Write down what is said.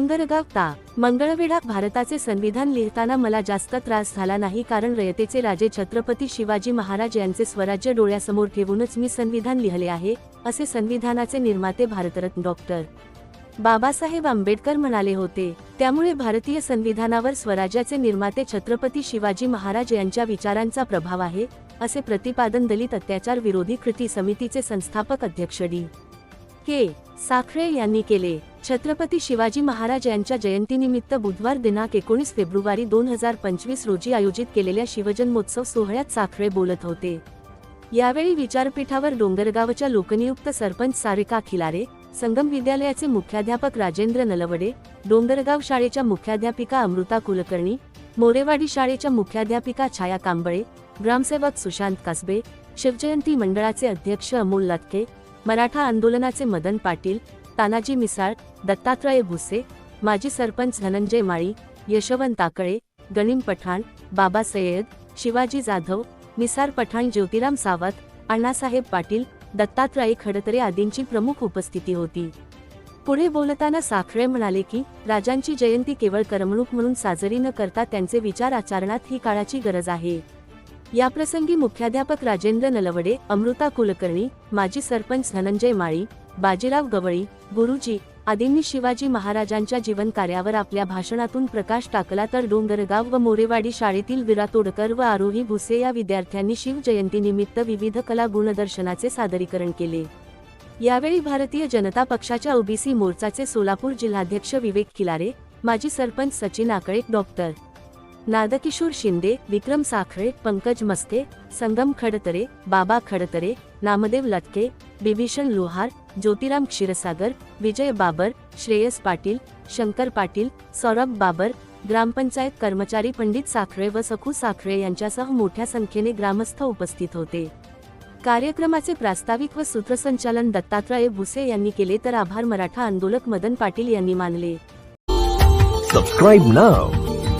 डोंगरगाव ता मंगळवेढा भारताचे संविधान लिहिताना मला जास्त त्रास झाला नाही कारण रयतेचे राजे छत्रपती शिवाजी महाराज यांचे स्वराज्य डोळ्यासमोर ठेवूनच मी संविधान लिहिले आहे असे संविधानाचे निर्माते भारतरत्न डॉक्टर बाबासाहेब आंबेडकर म्हणाले होते. त्यामुळे भारतीय संविधानावर स्वराज्याचे निर्माते छत्रपती शिवाजी महाराज यांच्या विचारांचा प्रभाव आहे असे प्रतिपादन दलित अत्याचार विरोधी कृती समितीचे संस्थापक अध्यक्ष डी. के. साखरे यांनी केले. छत्रपती शिवाजी महाराज यांच्या जयंतीनिमित्त बुधवार दिनांक एकोणीस फेब्रुवारी दोन हजार पंचवीस रोजी आयोजित केलेल्या शिवजन्मोत्सव सोहळ्यात साखरे बोलत होते. यावेळी विचारपीठावर डोंगरगावच्या लोकनियुक्त सरपंच सारिका खिलारे संगम विद्यालयाचे मुख्याध्यापक राजेंद्र नलवडे डोंगरगाव शाळेच्या मुख्याध्यापिका अमृता कुलकर्णी मोरेवाडी शाळेच्या मुख्याध्यापिका छाया कांबळे ग्रामसेवक सुशांत कासबे शिवजयंती मंडळाचे अध्यक्ष अमोल लटके मराठा आंदोलनाचे मदन पाटील तानाजी मिसाळ दत्तात्रय भुसे माजी सरपंच धनंजय माळी यशवंत ताकळे गणिम पठाण बाबा सय्यद शिवाजी जाधव निसार पठाण ज्योतिराम सावत अण्णासाहेब पाटील दत्तात्रय खडतरे आदींची प्रमुख उपस्थिती होती. पुढे बोलताना साखळे म्हणाले की राजांची जयंती केवळ करमणूक म्हणून साजरी न करता त्यांचे विचार आचरणात ही काळाची गरज आहे. याप्रसंगी मुख्याध्यापक राजेंद्र नलवडे अमृता कुलकर्णी माजी सरपंच धनंजय माळी बाजीराव गवळी गुरुजी आदींनी शिवाजी महाराजांच्या जीवन कार्यावर आपल्या भाषणातून प्रकाश टाकला तर डोंगरगाव व मोरेवाडी शाळेतील विरा तोडकर व आरोही भुसे या विद्यार्थ्यांनी शिवजयंतीनिमित्त विविध कला गुणदर्शनाचे सादरीकरण केले. यावेळी भारतीय जनता पक्षाच्या ओबीसी मोर्चाचे सोलापूर जिल्हाध्यक्ष विवेक खिलारे माजी सरपंच सचिन आकळे डॉक्टर नादकिशोर शिंदे विक्रम साखरे पंकज मस्ते संगम खडतरे बाबा खडतरे नामदेव लटके बिभीषण लोहार ज्योतिराम क्षीरसागर विजय बाबर श्रेयस पाटील शंकर पाटील सौरभ बाबर ग्रामपंचायत कर्मचारी पंडित साखळे व सखू साखरे यांच्यासह मोठ्या संख्येने ग्रामस्थ उपस्थित होते. कार्यक्रमाचे प्रास्ताविक व सूत्रसंचालन दत्तात्रय भुसे यांनी केले तर आभार मराठा आंदोलक मदन पाटील यांनी मानले. सबस्क्राईब नाव